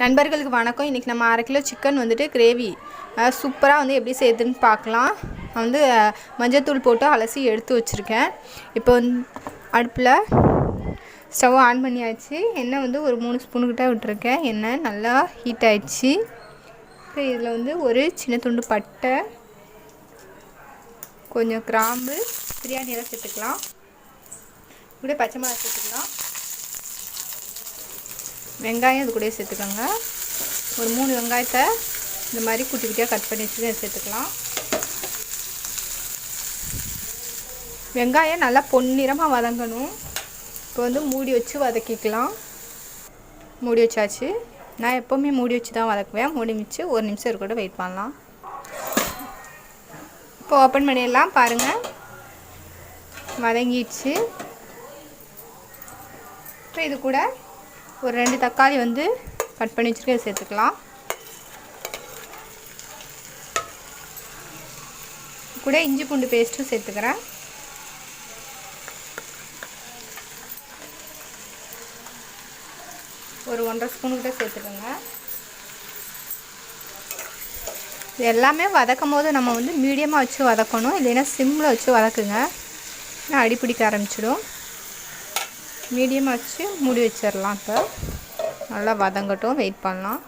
நண்பர்களுக்கு வணக்கம். இன்றைக்கி நம்ம அரை கிலோ சிக்கன் வந்துட்டு கிரேவி சூப்பராக வந்து எப்படி செய்யுதுன்னு பார்க்கலாம். நான் வந்து மஞ்சத்தூள் போட்டு அலசி எடுத்து வச்சுருக்கேன். இப்போ வந்து அடுப்பில் ஸ்டவ் ஆன் பண்ணியாச்சு. எண்ணெய் வந்து ஒரு மூணு ஸ்பூனுக்கிட்ட விட்டுருக்கேன். எண்ணெய் நல்லா ஹீட் ஆயிடுச்சு. இப்போ இதில் வந்து ஒரு சின்ன துண்டு பட்டை கொஞ்சம் கிராம்பு பிரியாணி எல்லாம் சேர்த்துக்கலாம். இப்படியே பச்சை மிளகா சேர்த்துக்கலாம். வெங்காயம் இது கூடயே சேர்த்துக்கோங்க. ஒரு மூணு வெங்காயத்தை இந்த மாதிரி குட்டி குட்டியாக கட் பண்ணி வச்சு சேர்த்துக்கலாம். வெங்காயம் நல்லா பொன்னிறமாக வதங்கணும். இப்போ வந்து மூடி வச்சு வதக்கிக்கலாம். மூடி வச்சாச்சு. நான் எப்போவுமே மூடி வச்சு தான் வதக்குவேன். மூடி வச்சு ஒரு நிமிஷம் இருக்கூட வெயிட் பண்ணலாம். இப்போ ஓப்பன் பண்ணிடலாம். பாருங்கள் வதங்கிடுச்சு. இப்போ இது கூட ஒரு ரெண்டு தக்காளி வந்து கட் பண்ணி வச்சுருக்கேன் சேர்த்துக்கலாம். கூட இஞ்சி பூண்டு பேஸ்ட்டும் சேர்த்துக்கிறேன். ஒரு ஒன்றரை ஸ்பூனுக்கிட்ட சேர்த்துக்கோங்க. இது எல்லாமே வதக்கும் போது நம்ம வந்து மீடியமாக வச்சு வதக்கணும் இல்லைன்னா சிம்மில் வச்சு வதக்குங்க. ஏன்னா அடி பிடிக்க ஆரம்பிச்சிடும். மீடியமாக வச்சு மூடி வச்சிடலாம் இப்போ. நல்லா வதங்கட்டும் வெயிட் பண்ணலாம்.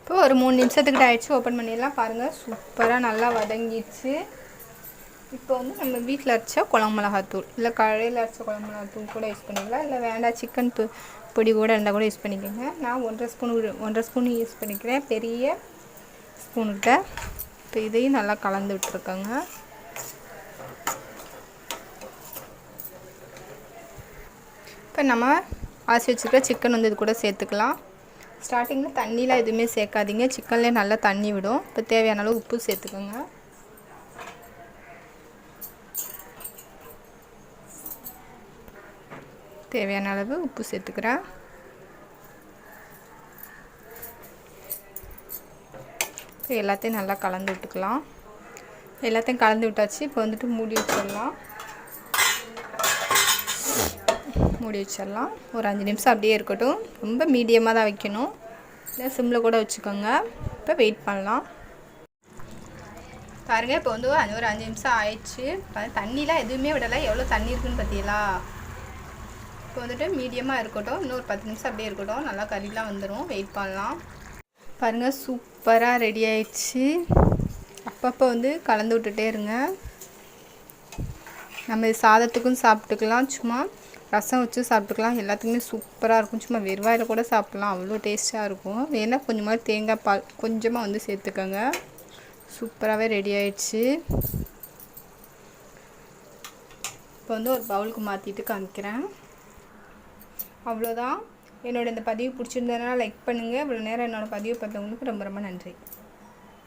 இப்போ ஒரு மூணு நிமிஷத்துக்கிட்ட ஆயிடுச்சு ஓப்பன் பண்ணிடலாம். பாருங்கள் சூப்பராக நல்லா வதங்கிடுச்சு. இப்போ வந்து நம்ம வீட்டில் அரைச்ச குழம்பு மிளகாத்தூள். இல்லை கடையில் அரைச்ச குழம்பு மிளகாத்தூள் கூட யூஸ் பண்ணிக்கலாம். இல்லை வேண்டாம் சிக்கன் தூ பொடி கூட இருந்தால் கூட யூஸ் பண்ணிக்கோங்க. நான் ஒன்றரை ஸ்பூன் ஒன்றரை ஸ்பூன் யூஸ் பண்ணிக்கிறேன். பெரிய ஸ்பூன்கிட்ட இப்போ இதையும் நல்லா கலந்து விட்டுருக்கோங்க. இப்போ நம்ம ஆசி வச்சுருக்க சிக்கன் வந்து இது கூட சேர்த்துக்கலாம். ஸ்டார்டிங்கில் தண்ணிலாம் எதுவுமே சேர்க்காதீங்க. சிக்கன்லேயே நல்லா தண்ணி விடும். இப்போ தேவையான அளவு உப்பு சேர்த்துக்கோங்க. தேவையான அளவு உப்பு சேர்த்துக்கிறேன். இப்போ எல்லாத்தையும் நல்லா கலந்து விட்டுக்கலாம். எல்லாத்தையும் கலந்து விட்டாச்சு. இப்போ வந்துட்டு மூடி வச்சிடலாம். மூடி வச்சிடலாம். ஒரு அஞ்சு நிமிஷம் அப்படியே இருக்கட்டும். ரொம்ப மீடியமாக தான் வைக்கணும். இல்லை சிம்மில் கூட வச்சுக்கோங்க. இப்போ வெயிட் பண்ணலாம். பாருங்கள் இப்போ வந்து ஒரு ஒரு அஞ்சு நிமிஷம் ஆயிடுச்சு. தண்ணிலாம் எதுவுமே விடலை. எவ்வளோ தண்ணி இருக்குன்னு பார்த்தீங்களா? இப்போ வந்துட்டு மீடியமாக இருக்கட்டும். இன்னொரு பத்து நிமிஷம் அப்படியே இருக்கட்டும். நல்லா கறிலாம் வந்துடும் வெயிட் பண்ணலாம். பாருங்கள் சூப்பராக ரெடி ஆயிடுச்சு. அப்பப்போ வந்து கலந்து விட்டுட்டே இருங்க. நம்ம சாதத்துக்கும் சாப்பிட்டுக்கலாம். சும்மா ரசம் வச்சு சாப்பிட்டுக்கலாம். எல்லாத்துக்குமே சூப்பராக இருக்கும். சும்மா வெறுவாயில் கூட சாப்பிட்லாம். அவ்வளோ டேஸ்ட்டாக இருக்கும். வேணால் கொஞ்சமாக தேங்காய் பால் கொஞ்சமாக வந்து சேர்த்துக்கோங்க. சூப்பராகவே ரெடி ஆயிடுச்சு. இப்போ வந்து ஒரு பவுலுக்கு மாற்றிட்டு காமிக்கிறேன். அவ்வளோதான். என்னோட இந்த பதிவு பிடிச்சிருந்ததுனால லைக் பண்ணுங்கள் இவ்வளோ நேரம் என்னோடய பதிவு பார்த்தவங்களுக்கு ரொம்ப ரொம்ப நன்றி.